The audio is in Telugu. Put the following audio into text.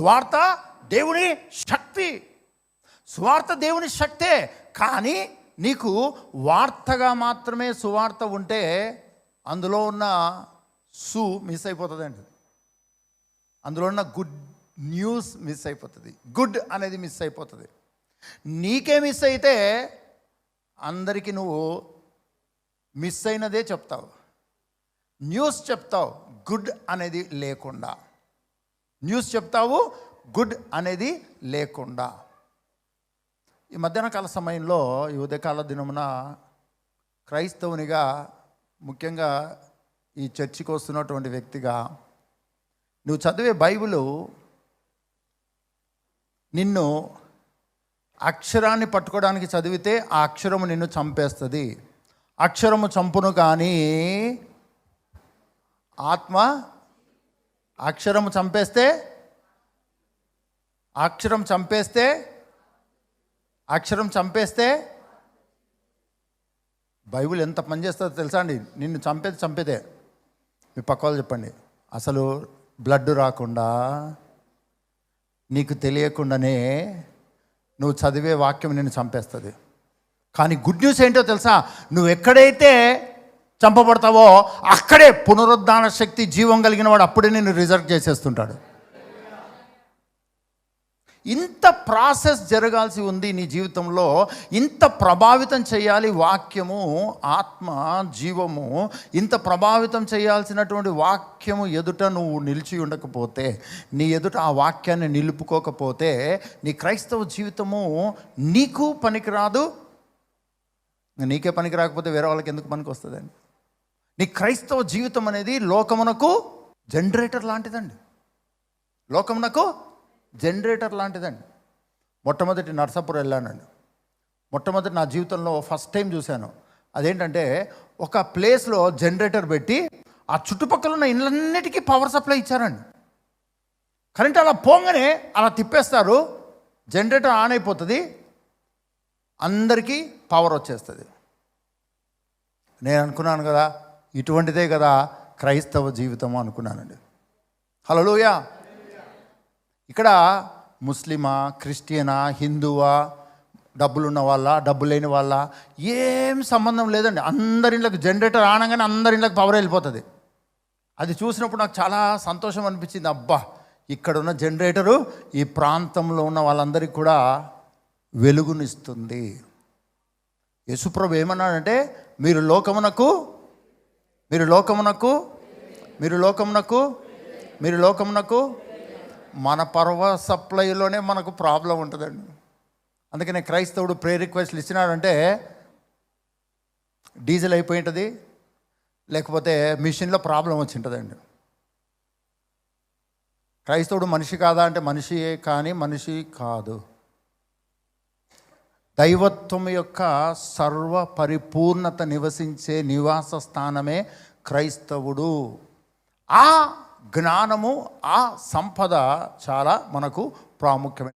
స్వార్థ దేవుని శక్తి. స్వార్థ దేవుని శక్తే కానీ నీకు వార్తగా మాత్రమే సువార్త ఉంటే అందులో ఉన్న సు మిస్ అయిపోతుందండి. అందులో ఉన్న గుడ్ న్యూస్ మిస్ అయిపోతుంది. గుడ్ అనేది మిస్ అయిపోతుంది. నీకే మిస్ అయితే అందరికీ నువ్వు మిస్ అయినదే చెప్తావు. న్యూస్ చెప్తావు. గుడ్ అనేది లేకుండా. న్యూస్ చెప్తావు గుడ్ అనేది లేకుండా. ఈ మధ్యాహ్న కాల సమయంలో ఈ ఉదయకాల దినమున క్రైస్తవునిగా ముఖ్యంగా ఈ చర్చికి వస్తున్నటువంటి వ్యక్తిగా నువ్వు చదివే బైబిలు నిన్ను అక్షరాన్ని పట్టుకోవడానికి చదివితే ఆ అక్షరము నిన్ను చంపేస్తుంది. అక్షరము చంపును కానీ ఆత్మ అక్షరం చంపేస్తే అక్షరం చంపేస్తే అక్షరం చంపేస్తే బైబిల్ ఎంత పనిచేస్తుందో తెలుసా అండి? నిన్ను చంపేది చంపేదే. మీ పక్క వాళ్ళు చెప్పండి. అసలు బ్లడ్ రాకుండా నీకు తెలియకుండానే నువ్వు చదివే వాక్యం నిన్ను చంపేస్తుంది. కానీ గుడ్ న్యూస్ ఏంటో తెలుసా? నువ్వు ఎక్కడైతే చంపబడతావో అక్కడే పునరుద్ధాన శక్తి జీవం కలిగిన వాడు అప్పుడే నేను రిజర్వ్ చేసేస్తుంటాడు. ఇంత ప్రాసెస్ జరగాల్సి ఉంది నీ జీవితంలో ఇంత ప్రభావితం చేయాలి వాక్యము ఆత్మ జీవము ఇంత ప్రభావితం చేయాల్సినటువంటి వాక్యము ఎదుట నువ్వు నిలిచి ఉండకపోతే నీ ఎదుట ఆ వాక్యాన్ని నిలుపుకోకపోతే నీ క్రైస్తవ జీవితము నీకు పనికిరాదు నీకే పనికి రాకపోతే వేరే వాళ్ళకి ఎందుకు పనికి వస్తుందండి నీ క్రైస్తవ జీవితం అనేది లోకమునకు జనరేటర్ లాంటిదండి. లోకమునకు జనరేటర్ లాంటిదండి. మొట్టమొదటి నర్సాపూర్ వెళ్ళానండి. మొట్టమొదటి నా జీవితంలో ఫస్ట్ టైం చూశాను. అదేంటంటే ఒక ప్లేస్లో జనరేటర్ పెట్టి ఆ చుట్టుపక్కల ఉన్న ఇళ్ళన్నిటికీ పవర్ సప్లై ఇచ్చారండి. కరెంట్ అలా పోగానే అలా తిప్పేస్తారు జనరేటర్ ఆన్ అయిపోతుంది అందరికీ పవర్ వచ్చేస్తుంది. నేను అనుకున్నాను కదా ఇటువంటిదే కదా క్రైస్తవ జీవితం అనుకున్నానండి. హలోయా ఇక్కడ ముస్లిమా క్రిస్టియనా హిందువా డబ్బులున్న వాళ్ళ డబ్బు లేని వాళ్ళ ఏం సంబంధం లేదండి. అందరిళ్ళకి జనరేటర్ ఆనగానే అందరిళ్ళకి పవర్ వెళ్ళిపోతుంది. అది చూసినప్పుడు నాకు చాలా సంతోషం అనిపించింది. అబ్బా ఇక్కడ ఉన్న జనరేటరు ఈ ప్రాంతంలో ఉన్న వాళ్ళందరికీ కూడా వెలుగునిస్తుంది. యశుప్రభు ఏమన్నాడంటే మీరు లోకమునకు మీరు లోకమునకు మీరు లోకమునకు మీరు లోకమునకు మన పర్వ సప్లైలోనే మనకు ప్రాబ్లం ఉంటుందండి. అందుకనే క్రైస్తవుడు ప్రే రిక్వెస్ట్లు ఇచ్చినాడంటే డీజిల్ అయిపోయి ఉంటుంది లేకపోతే మిషన్లో ప్రాబ్లం వచ్చి ఉంటుందండి క్రైస్తవుడు మనిషి కాదా అంటే మనిషి కానీ మనిషి కాదు. దైవత్వం యొక్క సర్వ పరిపూర్ణత నివసించే నివాస స్థానమే క్రైస్తవుడు. ఆ జ్ఞానము ఆ సంపద చాలా మనకు ప్రాముఖ్యమైన